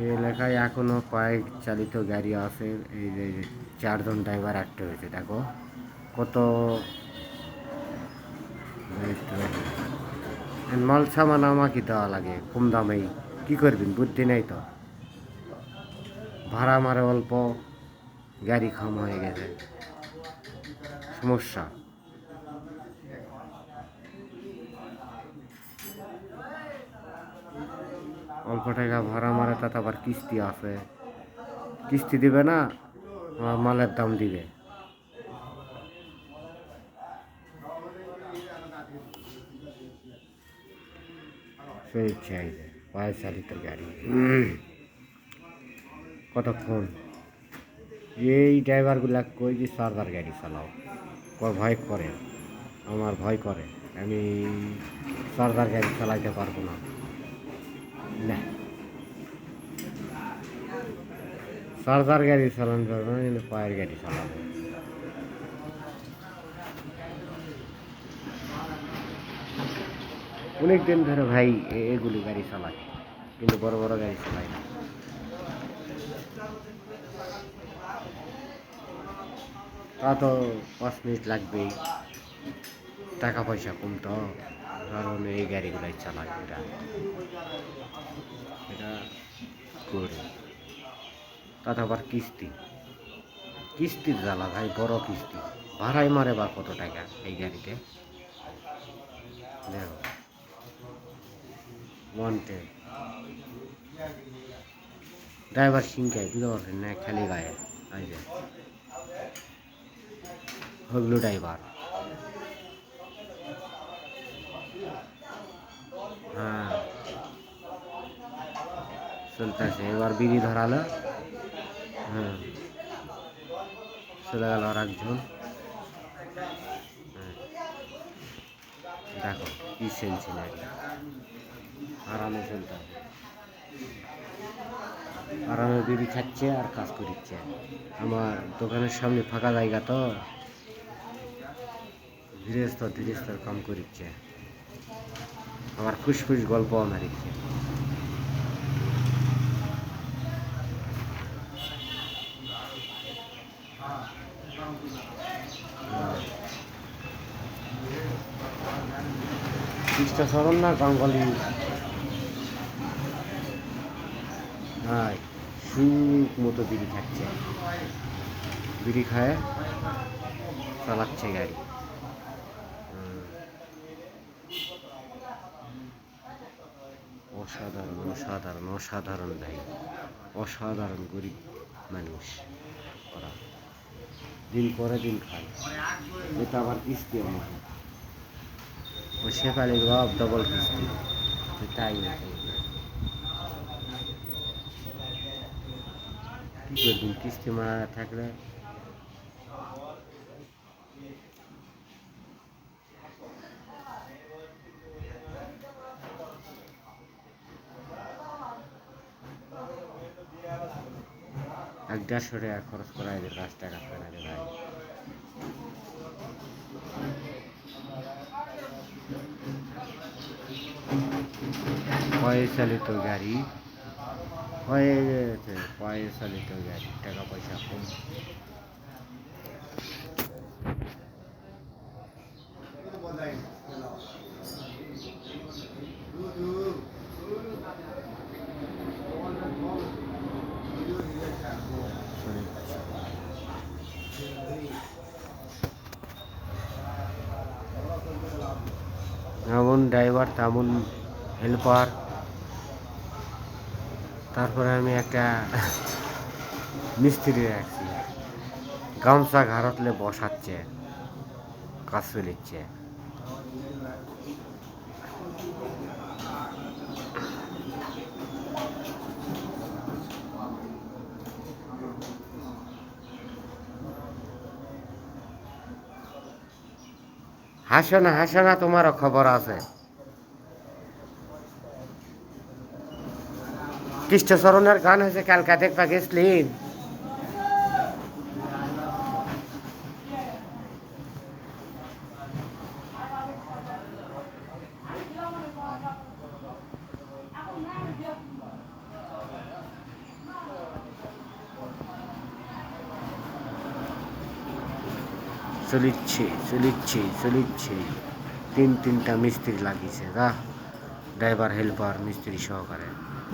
এই এলাকায় এখনও কয়েক চালিত গাড়ি আছে। এই যে চারজন ড্রাইভার আটকে হয়েছে দেখো। কত মাল সামান আমাকে দেওয়া লাগে? কম দামেই। কি করবেন? বুদ্ধি নেই তো। ভাড়া মারে অল্প, গাড়ি খাম হয়ে গেছে। সমস্যা। অল্প টাকা ভাড়া মারে, তাতে আবার কিস্তি আছে। কিস্তি দিবে না আমার মালের দাম দিবে। কতক্ষণ এই ড্রাইভারগুলা কই যে সার্ভার গাড়ি চালাও। ভয় করে, আমার ভয় করে। আমি সার্ভার গাড়ি চালাইতে পারব না। না। সার্ভার গাড়ি চালানো পারব না কিন্তু পায়ের গাড়ি চালাবো অনেক দিন ধরে ভাই এগুলি গাড়ি চালাই, কিন্তু বড় বড় গাড়ি চালাই না। তা তো পাঁচ মিনিট লাগবেই। টাকা পয়সা কম তো, কারণ এই গাড়িগুলাই এটা এটা। করি। তাতে আবার কিস্তি। কিস্তির জ্বালা ভাই, বড় কিস্তি। ভাড়াই মারে বা কত টাকা এই গাড়িতে? দেখো। ড্রাইভার সিংকায় বুঝতে পারছেন না, খালি গায়ে। যে। হগলু ড্রাইভার। হ্যাঁ। চলতেছে, এবার বিড়ি ধরালো। হ্যাঁ চলে গেল আর একজন। দেখো, কি সেন্সিনারি আরামে চলতে আরামে বিড়ি খাচ্ছে আর কাজ করিচ্ছে। আমার দোকানের সামনে ফাঁকা জায়গা তো। ধীরেস্তর ধীরেস্তর কাম করিচ্ছে। আমার খুশখুশ গল্প আমার মারিচ্ছে। কৃষ্ণ শরণ না? হ্যাঁ সুখ মতো বিড়ি খাচ্ছে। বিড়ি খায়, চালাচ্ছে গাড়ি। অসাধারণ অসাধারণ অসাধারণ ভাই অসাধারণ গরিব মানুষ ওরা। দিন পরে দিন খায়। এটা আবার কিস্তি আমার ও শেফালির বাপ ডবল কিস্তি। তাই কি করবেন কিস্তি মারা থাকলে? এক দেড়শো টাকা খরচ করা যায় পাঁচ টাকা ফেরা ভাই। পয়ে চালিত গাড়ি। হয়ে গেছে পয়ে চালিত গাড়ি টাকা পয়সা কম। যেমন ড্রাইভার তেমন হেল্পার তারপরে আমি একটা মিস্ত্রি রাখছি। গামছা ঘাড়তলে বসাচ্ছে, কাজ চলিচ্ছে। হাসো না হাসো না, তোমারও খবর আছে। কৃষ্ণচরণের গান হয়েছে ক্যালকাটেক পাকিস্লিন চলিচ্ছে চলিচ্ছে চলিচ্ছে তিন তিনটা মিস্ত্রি লাগিয়েছে রা ড্রাইভার হেল্পার মিস্ত্রি সহকারে